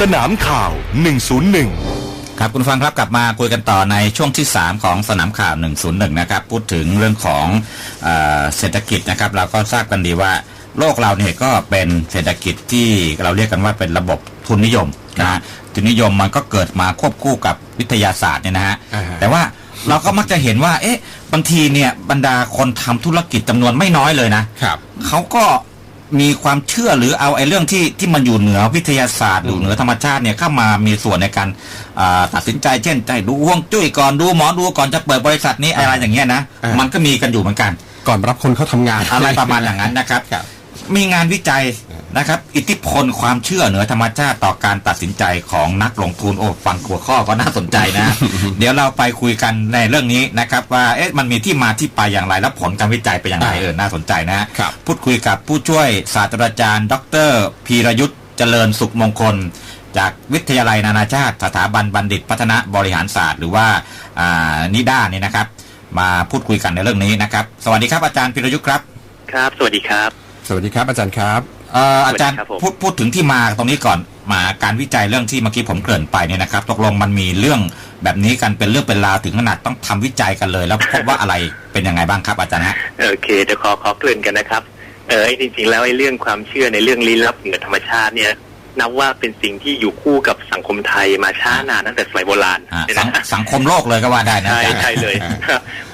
สนามข่าว 101 ครับคุณผู้ฟังครับกลับมาคุยกันต่อในช่วงที่ 3 ของสนามข่าว 101 นะครับ พูดถึงเรื่องของเออเศรษฐกิจนะครับ เราก็ทราบกันดีว่าโลกเราเนี่ยก็เป็นเศรษฐกิจที่เราเรียกกันว่าเป็นระบบทุนนิยมนะฮะทุนนิยมมันก็เกิดมาควบคู่กับวิทยาศาสตร์เนี่ยนะฮะอ่าฮะแต่ว่าเราก็มักจะเห็นว่า เอ๊ะ บางทีเนี่ยบรรดาคนทำธุรกิจจำนวนไม่น้อยเลยนะ ครับ เขาก็ มีความเชื่อหรือเอาไอ้เรื่องที่ที่มันอยู่เหนือวิทยาศาสตร์อยู่เหนือธรรมชาติเนี่ยเข้ามามีส่วนในการอ่าตัดสินใจเช่นใจดูห่วงจุ้ยก่อนดูหมอดูก่อนจะเปิดบริษัทนี้อะไรอย่างเงี้ยนะอ่ามัมันก็มีกันอยู่เหมือนกัน ก่อนรับคนเข้าทำงานอะไรประมาณอย่างนั้นนะครับครับมีงานวิจัย นะครับ อิทธิพลความเชื่อเหนือธรรมชาติต่อการตัดสินใจของนักลงทุนโอ้ฟังหัวข้อก็น่าสนใจนะ เดี๋ยวเราไปคุยกันในเรื่องนี้นะครับ ว่าเอ๊ะมันมีที่มาที่ไปอย่างไรและผลการวิจัยเป็นอย่างไรอ่าเออน่าสนใจนะครับพูดคุยกับผู้ช่วยศาสตราจารย์ ดรพีรยุทธ์เจริญสุขมงคล จากวิทยาลัยนานาชาติ สถาบันบัณฑิตพัฒนาบริหารศาสตร์ หรือว่าอ่านิด้าเนี่ยนะครับ มาพูดคุยกันในเรื่องนี้นะครับ สวัสดีครับอาจารย์พีรยุทธ์ครับ ครับ สวัสดีครับ สวัสดีครับอาจารย์ครับเอ่ออาจารย์สวัสดีครับผมพูดพูดถึงที่มาตรงนี้ก่อนมาการวิจัยเรื่องที่เมื่อกี้ผมเกริ่นไปเนี่ยนะครับตกลงมันมีเรื่องแบบนี้กันเป็นเรื่องเป็นราวถึงขนาดต้องทำวิจัยกันเลย แล้วพบว่าอะไรเป็นยังไงบ้างครับอาจารย์ฮะโอเคเดี๋ยวขอขอเกริ่นกันนะครับเออไอ้จริงๆแล้วไอ้เรื่องความเชื่อในเรื่องลี้ลับเหนือธรรมชาติเนี่ยนับว่าเป็นสิ่งที่อยู่คู่กับสังคมไทยมาช้านานตั้งแต่สมัยโบราณอ่าเนี่ยสังนะสังคมโลกเลยก็ว่าได้นะใช่อาจารย์ใช่เลย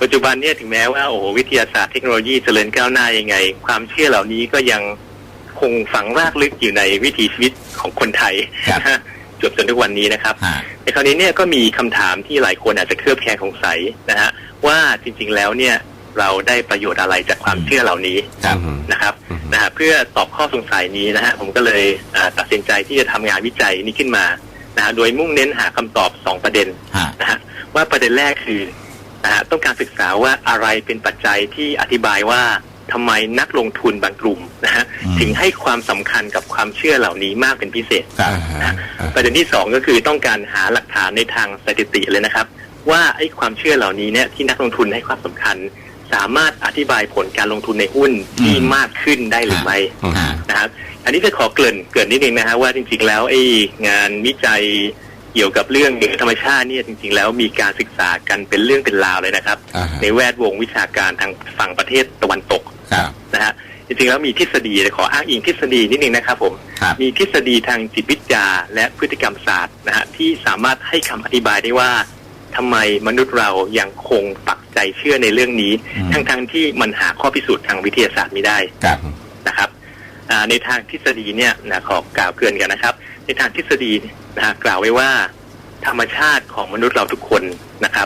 ปัจจุบันเนี่ยถึงแม้ว่าโอ้โหวิทยาศาสตร์เทคโนโลยีเจริญก้าวหน้ายังไง ความเชื่อเหล่านี้ก็ยัง คงฝังรากลึกอยู่ในวิถีชีวิตของคนไทยครับนะฮะจวบจนทุกวันนี้นะครับฮะในคราวนี้เนี่ยก็มีคำถามที่หลายคนอาจจะเคลือบแคลงสงสัยนะฮะว่าจริง ๆ แล้วเนี่ยเราได้ประโยชน์อะไรจากความเชื่อเหล่านี้ครับนะครับอืมนะฮะเพื่อตอบข้อสงสัยนี้นะฮะผมก็เลยอ่าตัดสินใจที่จะทำงานวิจัยนี้ขึ้นมานะฮะโดยมุ่งเน้นหาคำตอบสองประเด็นฮะนะฮะว่าประเด็นแรกคือนะฮะต้องการศึกษาว่าอะไรเป็นปัจจัยที่อธิบายว่า ทำไมนักลงทุนบางกลุ่มนะฮะอืมถึงให้ความสำคัญกับความเชื่อเหล่านี้มากเป็นพิเศษครับอ่าฮะอ่าประเด็นที่สองก็คือต้องการหาหลักฐานในทางสถิติเลยนะครับ ว่าไอ้ความเชื่อเหล่านี้เนี่ยที่นักลงทุนให้ความสำคัญ สามารถอธิบายผลการลงทุนในหุ้นที่อืมมากขึ้นได้หรือไม่ฮะนะครับ อันนี้จะขอเกริ่นเกริ่นนิดนึงนะฮะว่าจริง ๆ แล้วไอ้งานวิจัยเกี่ยวกับเรื่องเหนือธรรมชาติเนี่ยจริง ๆ แล้วมีการศึกษากันเป็นเรื่องเป็นราวเลยนะครับอ่าฮะในแวดวงวิชาการทางฝั่งประเทศตะวันตกครับ นะฮะจริงๆแล้วมีทฤษฎีขออ้างอิงทฤษฎีนิดนึงนะครับผมครับมีทฤษฎีทางจิตวิทยาและพฤติกรรมศาสตร์นะฮะที่สามารถให้คำอธิบายได้ว่าทำไมมนุษย์เรายังคงปักใจเชื่อในเรื่องนี้อืมทั้งๆที่มันหาข้อพิสูจน์ทางวิทยาศาสตร์ไม่ได้ครับนะครับอ่าในทางทฤษฎีเนี่ยนะขอกล่าวเกรินกันนะครับ ในทางทฤษฎีนะฮะกล่าวไว้ว่า ธรรมชาติของมนุษย์เราทุกคนนะครับ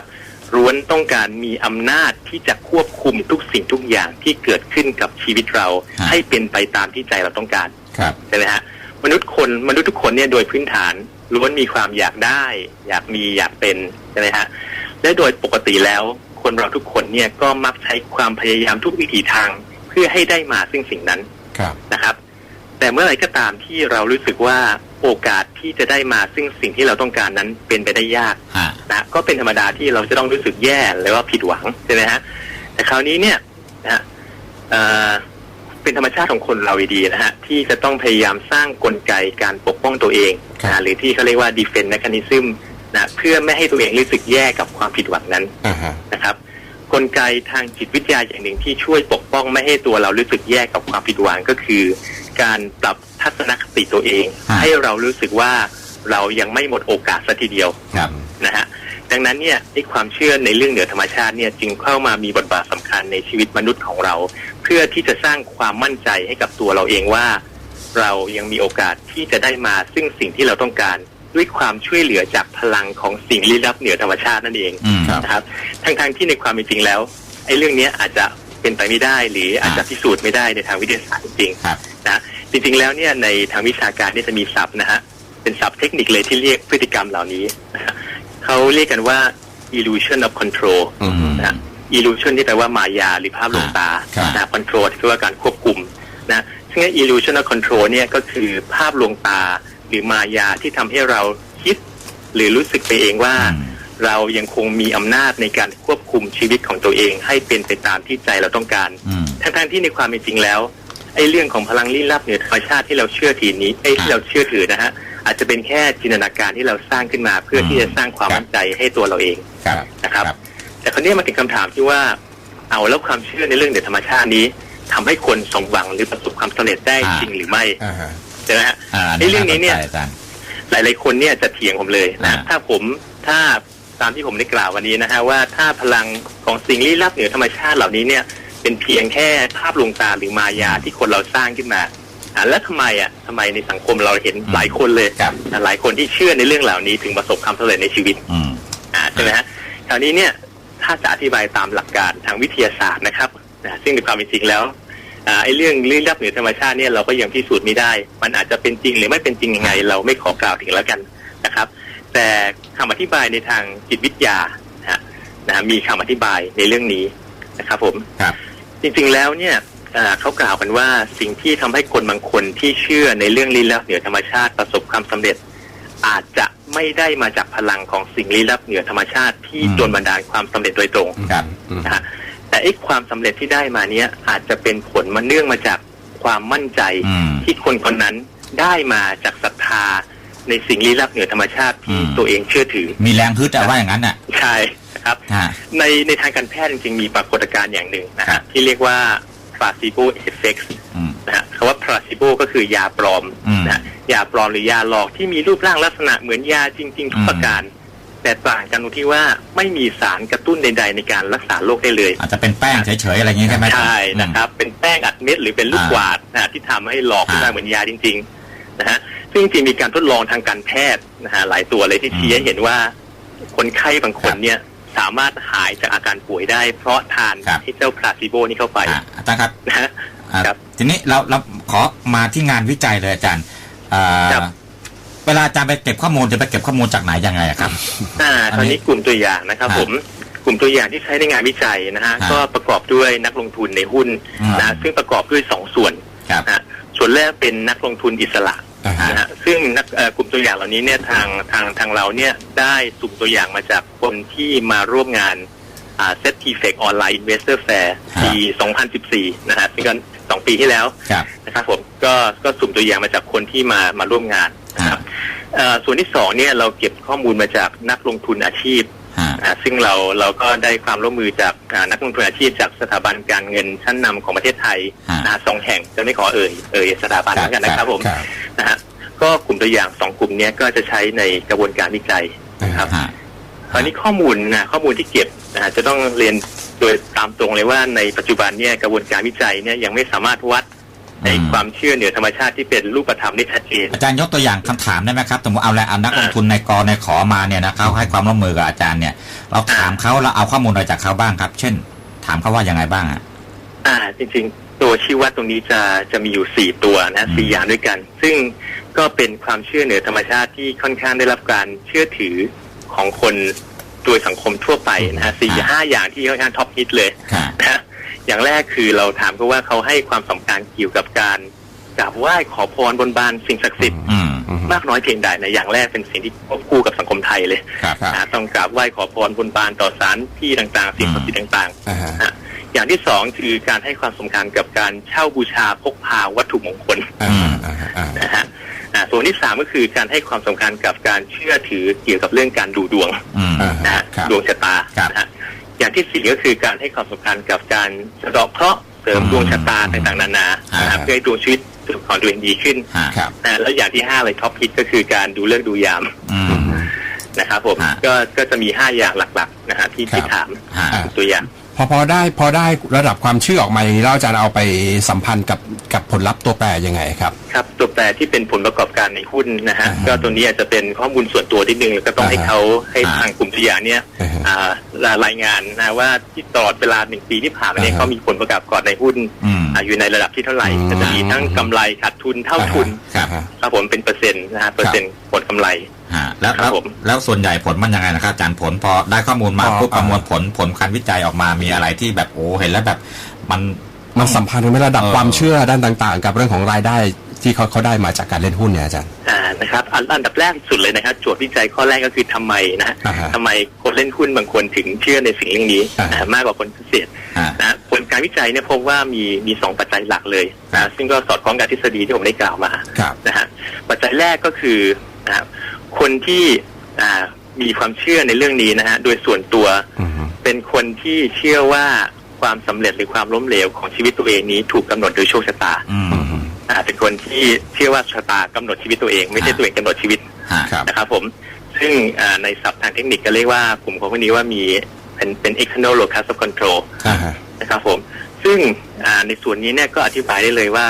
ล้วนต้องการมีอำนาจที่จะควบคุมทุกสิ่งทุกอย่างที่เกิดขึ้นกับชีวิตเรา ฮะ ให้เป็นไปตามที่ใจเราต้องการครับ ใช่ไหมฮะมนุษย์คนมนุษย์ทุกคนเนี่ยโดยพื้นฐานล้วนมีความอยากได้ อยากมีอยากเป็นใช่ไหมฮะและโดยปกติแล้ว คนเราทุกคนเนี่ยก็มักใช้ความพยายามทุกวิถีทางเพื่อให้ได้มาซึ่งสิ่งนั้น ครับ นะครับแต่เมื่อไหร่ก็ตามที่เรารู้สึกว่าโอกาสที่จะได้มาซึ่งสิ่งที่เราต้องการนั้นเป็นไปได้ยาก ฮะ นะก็เป็นธรรมดาที่เราจะต้องรู้สึกแย่หรือว่าผิดหวังใช่ไหมฮะแต่คราวนี้เนี่ยนะฮะเอ่อเป็นธรรมชาติของคนเราอยู่ดีนะฮะที่จะต้องพยายามสร้างกลไกการปกป้องตัวเองนะหรือที่เขาเรียกว่า defense mechanism นะเพื่อไม่ให้ตัวเองรู้สึกแย่กับความผิดหวังนั้นอ่าฮะนะครับ กลไกทางจิตวิทยาอย่างหนึ่งที่ช่วยปกป้องไม่ให้ตัวเรารู้สึกแย่กับความผิดหวังก็คือ การปรับทัศนคติตัวเองฮะให้เรารู้สึกว่าเรายังไม่หมดโอกาสสัทีเดียวครับนะฮะ ดังนั้นเนี่ยไอ้ความเชื่อในเรื่องเหนือธรรมชาติเนี่ยจึงเข้ามามีบทบาทสำคัญในชีวิตมนุษย์ของเรา เพื่อที่จะสร้างความมั่นใจให้กับตัวเราเองว่า เรายังมีโอกาสที่จะได้มาซึ่งสิ่งที่เราต้องการด้วยความช่วยเหลือจากพลังของสิ่งลี้ลับเหนือธรรมชาตินั่นเองอืมครับนะครับทั้งๆที่ในความเป็นจริงแล้วไอ้เรื่องเนี้ยอาจจะเป็นไปไม่ได้ หรืออาจจะพิสูจน์ไม่ได้ในทางวิทยาศาสตร์จริงๆครับนะจริงๆแล้วเนี่ยในทางวิชาการเนี่ยจะมีศัพท์นะฮะเป็นศัพท์เทคนิคเลยที่เรียกพฤติกรรมเหล่านี้นะฮะ เขาเรียกกันว่า illusion of control อืมนะฮะ illusion ที่แปลว่ามายาหรือภาพลวงตาครับนะ control ที่แปลว่าการควบคุมนะซึ่งไอ้ illusion of control เนี่ยก็คือภาพลวงตาหรือมายาที่ทำให้เราคิด หรือรู้สึกไปเองว่าอืมเรายังคงมีอำนาจในการควบคุมชีวิตของตัวเอง ให้เป็นไปตามที่ใจเราต้องการอืมทั้งๆที่ในความเป็นจริงแล้วไอ้เรื่องของพลังลี้ลับเหนือธรรมชาติที่เราเชื่อถือนี้ไอ้ยครับที่เราเชื่อถือนะฮะ อาจจะเป็นแค่จินตนาการที่เราสร้างขึ้นมา เพื่อที่จะสร้างความครับมั่นใจให้ตัวเราเองครับนะครับครับ แต่คราวนี้มาถึงคำถามที่ว่า เอาแล้วความเชื่อในเรื่องเหนือธรรมชาตินี้ทำให้คนสมหวังหรือประสบความสำเร็จได้อ่าจริงหรือไม่อ่าฮะใช่ไหมฮะอ่าไอ้เรื่องนี้เนี่ยาสใจอาจารย์หลาย ๆ คนเนี่ยจะเถียงผมเลยนะอ่าถ้าผมถ้าตามที่ผมได้กล่าววันนี้นะฮะว่าถ้าพลังของสิ่งลี้ลับเหนือธรรมชาติเหล่านี้เนี่ยเป็นเพียงแค่ภาพลวงตาหรือมายาที่คนเราสร้างขึ้นมาอ่า แล้วทำไมอะทำไมในสังคมเราเห็นหลายคนเลยครับอ่าหลายคนที่เชื่อในเรื่องเหล่านี้ถึงประสบความสำเร็จในชีวิตอืมอ่าใช่ไหมฮะคราวนี้เนี่ยถ้าจะอธิบายตามหลักการทางวิทยาศาสตร์นะครับนะซึ่งในความเป็นจริงแล้วอ่าไอ้เรื่องลี้ลับเหนือธรรมชาติเนี่ยเราก็ยังพิสูจน์ไม่ได้ มันอาจจะเป็นจริงหรือไม่เป็นจริงยังไง เราไม่ขอกล่าวถึงแล้วกันนะครับ แต่คำอธิบายในทางจิตวิทยานะฮะนะฮะมีคำอธิบายในเรื่องนี้นะครับ ผมครับจริงๆแล้วเนี่ย เอ่อเขากล่าวกันว่าสิ่งที่ทำให้คนบางคนที่เชื่อในเรื่องลี้ลับเหนือธรรมชาติประสบความสำเร็จ อาจจะไม่ได้มาจากพลังของสิ่งลี้ลับเหนือธรรมชาติที่อืมโดนบันดาลความสำเร็จโดยตรงครับอืมนะฮะแต่ไอ้ความสำเร็จที่ได้มาเนี้ยอาจจะเป็นผลมาเนื่องมาจากความมั่นใจอืมที่คนคนนั้นได้มาจากศรัทธาในสิ่งลี้ลับเหนือธรรมชาติที่อืมตัวเองเชื่อถือ มีแรงฮึดแต่ว่าอย่างนั้นน่ะใช่นะครับฮะในในทางการแพทย์จริงๆมีปรากฏการณ์อย่างหนึ่งนะครัฮะบที่เรียกว่า placebo effect อืมนะฮะคำว่า placebo ก็คือยาปลอมอืมนะฮะยาปลอมหรือยาหลอกที่มีรูปร่างลักษณะเหมือนยาจริง ๆ ทุกอืมประการ แต่ต่างกันตรงที่ว่าไม่มีสารกระตุ้นใด ๆ ในการรักษาโรคได้เลย อาจจะเป็นแป้งเฉยๆอะไรอย่างงี้ใช่ไหมใช่นะครับ เป็นแป้งอัดเม็ดหรือเป็นลูกอ่ากวาดนะฮะที่ทำให้หลอกขึ้นมาอ่าเหมือนยาจริง ๆ นะฮะซึ่งจริงๆมีการทดลองทางการแพทย์นะฮะหลายตัวเลยที่ชี้ให้เห็นว่าคนไข้บางคนเนี่ย สามารถหายจากอาการป่วยได้ เพราะทานครับไอ้เจ้าพลาซิโบนี่เข้าไปอะอาจารย์ครับนะฮะอะครับ ทีนี้เราเราขอมาที่งานวิจัยเลยอาจารย์อ่าครับเวลาอาจารย์ไปเก็บข้อมูลจะไปเก็บข้อมูลจากไหนยังไงอะครับ อ่าอันตอนนี้นี้กลุ่มตัวอย่างนะครับฮะผมกลุ่มตัวอย่างที่ใช้ในงานวิจัยนะฮะฮะก็ประกอบด้วยนักลงทุนในหุ้นอืมนะซึ่งประกอบด้วยสองส่วนครับนะฮะส่วนแรกเป็นนักลงทุนอิสระอ่าฮะ นะฮะซึ่งนักเอ่อกลุ่มตัวอย่างเหล่านี้เนี่ยทางทางทางเราเนี่ยได้สุ่มตัวอย่างมาจากคนที่มาร่วมงานอ่า Set t f e c Online Investor Fair ปี 2014 นะฮะซึ่งก็สองปีที่แล้วครับนะครับผมก็ก็สุ่มตัวอย่างมาจากคนที่มามาร่วมงานนะครับเอ่อส่วนที่สองเนี่ยเราเก็บข้อมูลมาจากนักลงทุนอาชีพฮะอ่าซึ่งเราเราก็ได้ความร่วมมือจากอ่านักลงทุนอาชีพจากสถาบันการเงินชั้นนำของประเทศไทยฮะนะฮะสองแห่งจะไม่ขอเอ่ยเอ่ยสถาบันแล้วกันนะครับผมครับนะฮะก็กลุ่มตัวอย่างสองกลุ่มเนี้ยก็จะใช้ในกระบวนการวิจัยนะครับฮะตอนนี้ข้อมูลนะข้อมูลที่เก็บนะฮะจะต้องเรียนโดยตามตรงเลยว่าในปัจจุบันเนี่ยกระบวนการวิจัยเนี่ยยังไม่สามารถวัด ในอืมความเชื่อเหนือธรรมชาติที่เป็นรูปธรรมได้ชัดเจนอาจารย์ยกตัวอย่างคำถามได้ไหมครับสมมติเอาแหละเอานักลงทุนในกอในขอมาเนี่ยนะเขาให้ความร่วมมือกับอาจารย์เนี่ย เราถามเขาเราเอาข้อมูลอะไรจากเขาบ้างครับ เช่น ถามเขาว่ายังไงบ้างอะอ่า จริง ๆ ตัวชี้วัดตรงนี้จะจะมีอยู่สี่ตัวนะสี่อืมอย่างด้วยกัน ซึ่งก็เป็นความเชื่อเหนือธรรมชาติที่ค่อนข้างได้รับการเชื่อถือของคนโดยสังคมทั่วไปนะฮะสี่ห้าอย่างที่ค่อนข้างท็อปฮิตเลยค่ะนะฮะ อย่างแรกคือเราถามเขาว่าเขาให้ความสำคัญเกี่ยวกับการกราบไหว้ขอพรบนบานสิ่งศักดิ์สิทธิ์อืมอืมมากน้อยเพียงใดนะอย่างแรกเป็นสิ่งที่ควบคู่กับสังคมไทยเลยครับครับนะต้องกราบไหว้ขอพรบนบานต่อสารที่ต่างๆ สิ่งศักดิ์สิทธิ์ต่างๆอ่าฮะฮะอย่างที่สองคือการให้ความสำคัญกับการเช่าบูชาพกพาวัตถุมงคลอ่าอ่าอ่านะฮะอ่าส่วนที่สามก็คือการให้ความสำคัญกับการเชื่อถือเกี่ยวกับเรื่องการดูดวงอืมอ่านะฮะครับดวงชะตาครับนะฮะ อย่างที่สี่ก็คือการให้ความสำคัญกับการสะเดอกเคราะห์เสริมอืมดวงชะตาต่างๆนานาอ่านะฮะเพื่อให้ดวงชีวิตของตัวเองดีขึ้นฮะครับนะแล้วอย่างที่ห้าเลยท็อปฮิตก็คือการดูเลิกษ์ดูยามอืมนะครับผมฮะก็ก็จะมีห้าอย่างหลักๆนะฮะที่ที่ครับถามฮะอ่าตัวอย่าง พอพอได้พอได้ระดับความเชื่อออกมาอย่างนี้แล้วอาจารย์เอาไปสัมพันธ์กับกับผลลัพธ์ตัวแปรยังไงครับ ครับตัวแปรที่เป็นผลประกอบการในหุ้นนะฮะอ่าฮะก็ตัวนี้อาจจะเป็นข้อมูลส่วนตัวนิดนึงแล้วก็ต้องให้อ่าฮะเขาให้อ่าทางกลุ่มตัวอย่างเนี่ยอ่าฮะอ่ารายงานนะว่าที่ตลอดเวลาหนึ่งปีที่ผ่านมาเนี่ยอ่าฮะเขามีผลประกอบการในหุ้นอืมอ่าอยู่ในระดับที่เท่าไหร่อืมก็จะมีทั้งกำไรขาดทุนเท่าทุนครับอ่าฮะครับผมเป็นเปอร์เซ็นต์นะฮะเปอร์เซ็นต์ผลกำไร ฮะแล้วครัแล้บวผมแล้วส่วนใหญ่ผลมันยังไงนะครับอาจารย์ผลพอได้ข้อมูลมาพอปุ๊บประมวลอ่าผลผลการวิจัยออกมามีอะไรที่แบบโอ้เห็นแล้วแบบมันมันสัมพันธ์กันไหมระดับเออความเชื่อด้านต่าง ๆ กับเรื่องของรายได้ที่เขาเขาได้มาจากการเล่นหุ้นเนี่ยอาจารย์อ่านะครับอันอันดับแรกสุดเลยนะครับโจทย์วิจัยข้อแรกก็คือทำไมนะฮะอ่าฮะทำไมคนเล่นหุ้นบางคนถึงเชื่อในสิ่งเรื่องนี้อ่าฮะนะฮะมากกว่าคนพิเศษอ่านะผลการวิจัยเนี่ยพบว่ามีมีสองปัจจัยหลักเลยครันะบซึ่งก็สอดคล้องกับทฤษฎีที่ผมได้กล่าวมาครับนะฮะปัจจัยแรกก็คือค นที่อ่ามีความเชื่อในเรื่องนี้นะฮะโดยส่วนตัวอืมเป็นคนที่เชื่อว่าความสำเร็จหรือความล้มเหลวของชีวิตตัวเองนี้ถูกกำหนดโดยโชคชะตาอืมอืมอ่าเป็นคนที่เชื่อว่าชะตากำหนดชีวิตตัวเอง ไม่ใช่อ่าตัวเองกำหนดชีวิตฮะครับนะครับผมซึ่งอ่าในศัพท์ทางเทคนิคก็เรียกว่ากลุ่มคนพวกนี้ว่ามีเป็นเป็น external locus of control อ่าฮะนะครับผม ซึ่งอ่าในส่วนนี้เนี่ยก็อธิบายได้เลยว่า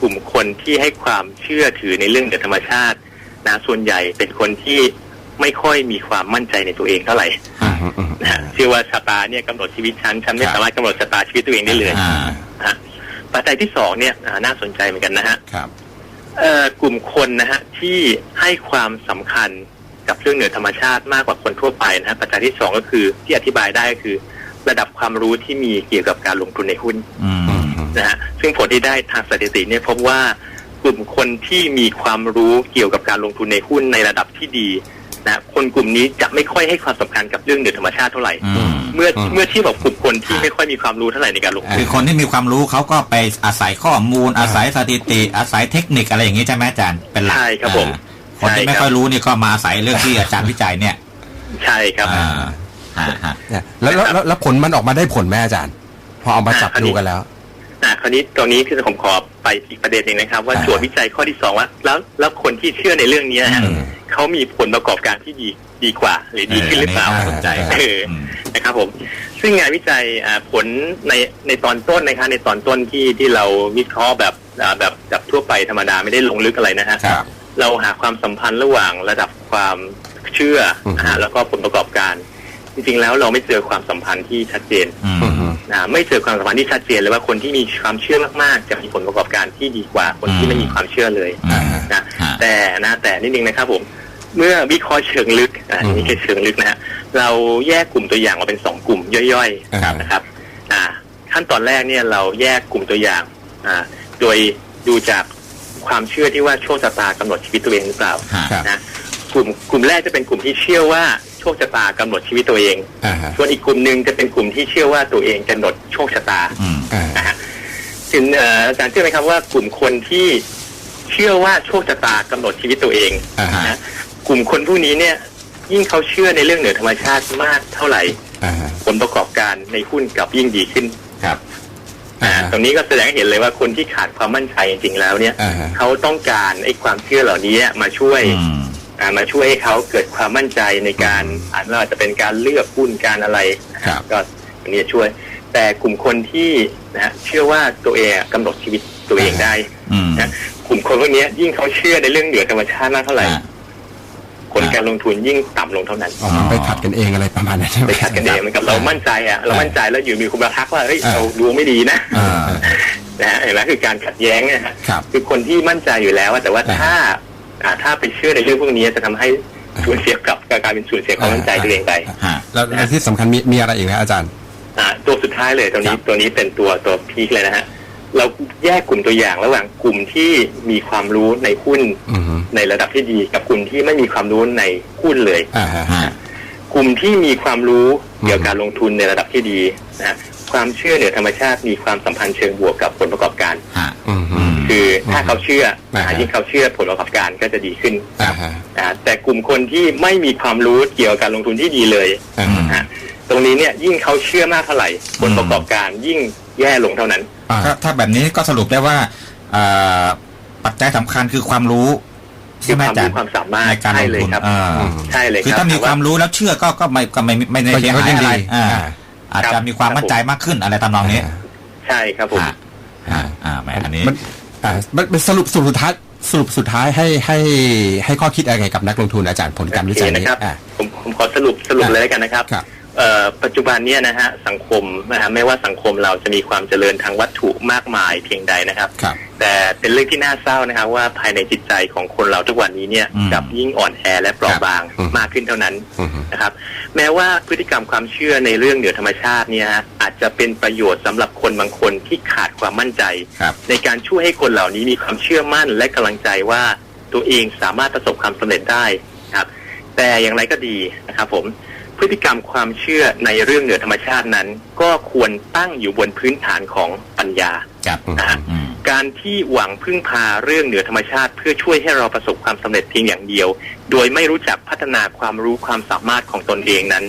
กลุ่มคนที่ให้ความเชื่อถือในเรื่องเหนือธรรมชาติ นะส่วนใหญ่เป็นคนที่ไม่ค่อยมีความมั่นใจในตัวเองเท่าไหร่อืมอืมอืมนะฮะเชื่อว่าชะตาเนี่ยกำหนดชีวิตฉันฉันไม่ครับ สามารถกำหนดชะตาชีวิตตัวเองได้เลยอ่านะฮะปัจจัยที่สองเนี่ยอ่าน่าสนใจเหมือนกันนะฮะ ครับ เอ่อกลุ่มคนนะฮะที่ให้ความสำคัญกับเรื่องเหนือธรรมชาติมากกว่าคนทั่วไปนะฮะปัจจัยที่สองก็คือที่อธิบายได้ก็คือ ระดับความรู้ที่มีเกี่ยวกับการลงทุนในหุ้นอืมอืมนะฮะซึ่งผลที่ได้ทางสถิติเนี่ยพบว่า กลุ่มคนที่มีความรู้เกี่ยวกับการลงทุนในหุ้นในระดับที่ดีนะคนกลุ่มนี้จะไม่ค่อยให้ความสำคัญกับเรื่องเหนือธรรมชาติเท่าไหร่อืมเมื่ออืมเมื่อเทียบกับกลุ่มคนที่อ่าไม่ค่อยมีความรู้เท่าไหร่ในการลงทุนคือคนที่มีความรู้เขาก็ไปอาศัยข้อมูล อาศัยสถิติ อาศัยเทคนิคอะไรอย่างนี้ใช่ไหมอาจารย์เป็นหลักใช่ครับผมอ่าคนที่ใช่ครับไม่ค่อยรู้นี่ก็มาอาศัยเรื่องที่อาจารย์วิจัยเนี่ย ใช่ครับอ่าฮะฮะเนี่ยแล้วแล้วแล้วแล้วผลมันออกมาได้ผลไหมอาจารย์ พอเอามาจับอ่าอันนี้ดูกันแล้ว อะคราวนี้ตรงนี้คือผมขอไปอีกประเด็นหนึ่งนะครับ ว่าอ่า โจทย์วิจัยข้อที่สองว่าแล้วแล้วคนที่เชื่อในเรื่องนี้นะฮะอืมเขามีผลประกอบการที่ดีดีกว่า หรือดีขึ้นหรือเปล่านนี้น่สนใจเอออืมนะครับผมซึ่งงานวิจัยอ่าผลในในตอนต้นนะครับในตอนต้นที่ที่เราวิเคราะห์แบบอ่าแบบแบบทั่วไปธรรมดาไม่ได้ลงลึกอะไรนะฮะครับ เราหาความสัมพันธ์ระหว่างระดับความเชื่ออือฮึ นะฮะแล้วก็ผลประกอบการ จริงๆแล้วเราไม่เจอความสัมพันธ์ที่ชัดเจน อืมอืมอืม นะไม่เจอความสัมพันธ์ที่ชัดเจนเลยว่าคนที่มีความเชื่อมากๆ จะมีผลประกอบการที่ดีกว่าคนที่ไม่มีความเชื่อเลยอืมนะฮะแต่นะแต่นิดนึงนะครับผมเมื่อวิเคราะห์เชิงลึกอ่าอืมนี่คือเชิงลึกนะฮะเราแยกกลุ่มตัวอย่างออกเป็นสองกลุ่มย่อยครับๆนะครับอ่าขั้นตอนแรกเนี่ยเราแยกกลุ่มตัวอย่างอ่าโดยดูจากความเชื่อที่ว่าโชคชะตากำหนดชีวิตตัวเองหรือเปล่าฮะครับนะกลุ่มกลุ่มแรกจะเป็นกลุ่มที่เชื่อว่าโชคชะตากำหนดชีวิตตัวเองอ่าฮะส่วนอีกกลุ่มหนึ่งจะเป็นกลุ่มที่เชื่อว่าตัวเองกำหนดโชคชะตาอืมอ่านะฮะถึงเอ่ออาจารย์เชื่อไหมครับว่ากลุ่มคนที่เชื่อว่าโชคชะตากำหนดชีวิตตัวเองอ่าฮะนะกลุ่มคนพวกนี้เนี่ย ยิ่งเขาเชื่อในเรื่องเหนือธรรมชาติมากเท่าไหร่อ่าฮะผลประกอบการในหุ้นกลับยิ่งดีขึ้นครับอ่าอ่าฮะตรงนี้ก็แสดงให้เห็นเลยว่าคนที่ขาดความมั่นใจจริงๆแล้วเนี่ยอ่าฮะเขาต้องการไอ้ความเชื่อเหล่านี้มาช่วยอื มอ่ามาช่วยให้เขาเกิดความมั่นใจในการอาจจะเป็นการเลือกหุ้นการอะไรครับก็อันนี้จะช่วย แต่กลุ่มคนที่นะฮะเชื่อว่าตัวเองกำหนดชีวิตตัวเองได้อืมนะกลุ่มคนพวกนี้ยิ่งเขาเชื่อในเรื่องเหนือธรรมชาติมากเท่าไหร่อ่าผลการลงทุนยิ่งต่ำลงเท่านั้นอ๋อมันไปขัดกันเองอะไรประมาณนั้นใช่หมไปขัดกันเองเหมือนกับเรามั่นใจอะเรามั่นใจแล้วอยู่มีคุณมาทักว่าเฮ้ยอ่าเราดูไม่ดีนะอ่านะฮะเห็นไหมคือการขัดแย้งนะฮะครับคือคนที่มั่นใจอยู่แล้วอะแต่ว่าอ่าถ้าอ่า ถ้าไปเชื่อในเรื่องพวกนี้จะทำให้สูญเสียกับกลายเป็นสูญเสียความมั่นใจตัวเองไปฮะแล้วแล้วที่สำคัญมีมีอะไรอีกนะอาจารย์อ่าตัวสุดท้ายเลยตัวนี้ครับตัวนี้เป็นตัวตัวพีคเลยนะฮะเราแยกกลุ่มตัวอย่างระหว่างกลุ่มที่มีความรู้ในหุ้นอืมฮึในระดับที่ดีกับกลุ่มที่ไม่มีความรู้ในหุ้นเลยอ่าฮะฮะกลุ่มที่มีความรู้เกี่ยวกับอืมการลงทุนในระดับที่ดีนะฮะความเชื่อเหนือธรรมชาติมีความสัมพันธ์เชิงบวกกับผลประกอบการฮะอืมฮึอืม คือถ้าเขาเชื่ออ่าฮะอ่ายิ่งเขาเชื่อผลประกอบการก็จะดีขึ้นอ่าฮะอ่าแต่กลุ่มคนที่ไม่มีความรู้เกี่ยวกับการลงทุนที่ดีเลยอ่าอืมอะตรงนี้เนี่ยยิ่งเขาเชื่อมากเท่าไหร่ผลประกอบการยิ่งแย่ลงเท่านั้นอ่าถ้าถ้าแบบนี้ก็สรุปได้ว่าเอ่อปัจจัยสำคัญคือความรู้คืใช่อไหมความอาจารรู้ย์ความสามารถในการลใช่งเลยทุนครับอ่าอืมใช่เลยคือรับถ้ามีความรู้แล้วเชื่อก็ก็ไม่ก็ไม่ไม่ได้ก็เสียัยงก็หายยังอะไรดีอ่าอ่าอาจจะมีความมั่นใจมากขึ้นอะไรตามนองนี้ ใช่ครับผมฮะฮะอ่าแหมอันนี้มัน อ่ามันเป็นสรุปสรุปสุดท้ายสรุปสุดท้ายให้ให้ให้ข้อคิดอะไรกับนักลงทุนอาจารย์ผลการวิจัยโอเคนี้นะครับอ่าผมผมขอสรุปสรุปอะเลยแล้วกันนะครับครับเอ่อ ปัจจุบันเนี่ยนะฮะสังคมนะฮะไม่ว่าสังคมเราจะมีความเจริญทางวัตถุมากมายเพียงใดนะครับครับแต่เป็นเรื่องที่น่าเศร้านะครับว่าภายในจิตใจของคนเราทุกวันนี้เนี่ยอืมกลับยิ่งอ่อนแอและเปราะบางอืมมากขึ้นเท่านั้นอืมฮึนะครับ แม้ว่าพฤติกรรมความเชื่อในเรื่องเหนือธรรมชาติเนี่ยฮะอาจจะเป็นประโยชน์สำหรับคนบางคนที่ขาดความมั่นใจครับในการช่วยให้คนเหล่านี้มีความเชื่อมั่นและกำลังใจว่าตัวเองสามารถประสบความสำเร็จได้ครับ แต่อย่างไรก็ดีนะครับผม พฤติกรรมความเชื่อในเรื่องเหนือธรรมชาตินั้น ก็ควรตั้งอยู่บนพื้นฐานของปัญญาครับอืมนะฮะอืมการที่หวังพึ่งพาเรื่องเหนือธรรมชาติ เพื่อช่วยให้เราประสบความสำเร็จเพียงอย่างเดียว โดยไม่รู้จักพัฒนาความรู้ความสามารถของตนเองนั้น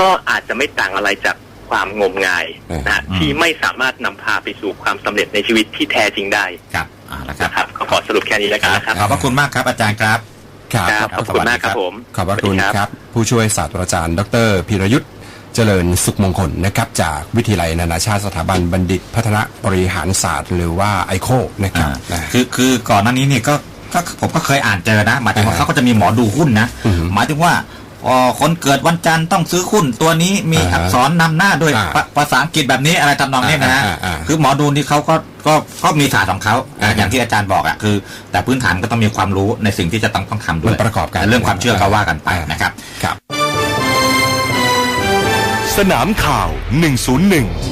ก็อาจจะไม่ต่างอะไรจากความงมงายนะฮะอืมที่ไม่สามารถนำพาไปสู่ความสำเร็จในชีวิตที่แท้จริงได้ ครับเอ่าละครับนะครับก็ขอสรุปแค่นี้แล้วกันนะครับขอบพระคุณมากครับอาจารย์ครับ ครับครับขอบคุณมากครับผมขอบพระคุณสวัสดีครับครับ ผู้ช่วยศาสตราจารย์ ดรพีรยุทธ์เจริญสุขมงคลนะครับ จากวิทยาลัยนานาชาติสถาบันบัณฑิตพัฒนาบริหารศาสตร์หรือว่าไอโคนะครับอ่านะคือคือก่อนหน้านี้เนี่ยก็ก็ผมก็เคยอ่านเจอนะหมายถึงว่าอ่าเขาก็จะมีหมอดูหุ้นนะอือหือหมายถึงว่า อ๋อคนเกิดวันจันทร์ต้องซื้อหุ้นตัวนี้มีอ่าฮะอักษรนำหน้าด้วยอ่าภาภาษาอังกฤษแบบนี้อะไรทำนองนี้นะฮะอ่าอ่าอ่าคือหมอดูนี่เขาก็ก็ก็มีศาสตร์ของเขาอ่าอย่างที่อาจารย์บอกอะคือ แต่พื้นฐานก็ต้องมีความรู้ในสิ่งที่จะต้องต้องทำด้วยมันประกอบกันแต่เรื่องความเชื่อก็ว่ากันไปอ่านนะครับครับ สนามข่าว 101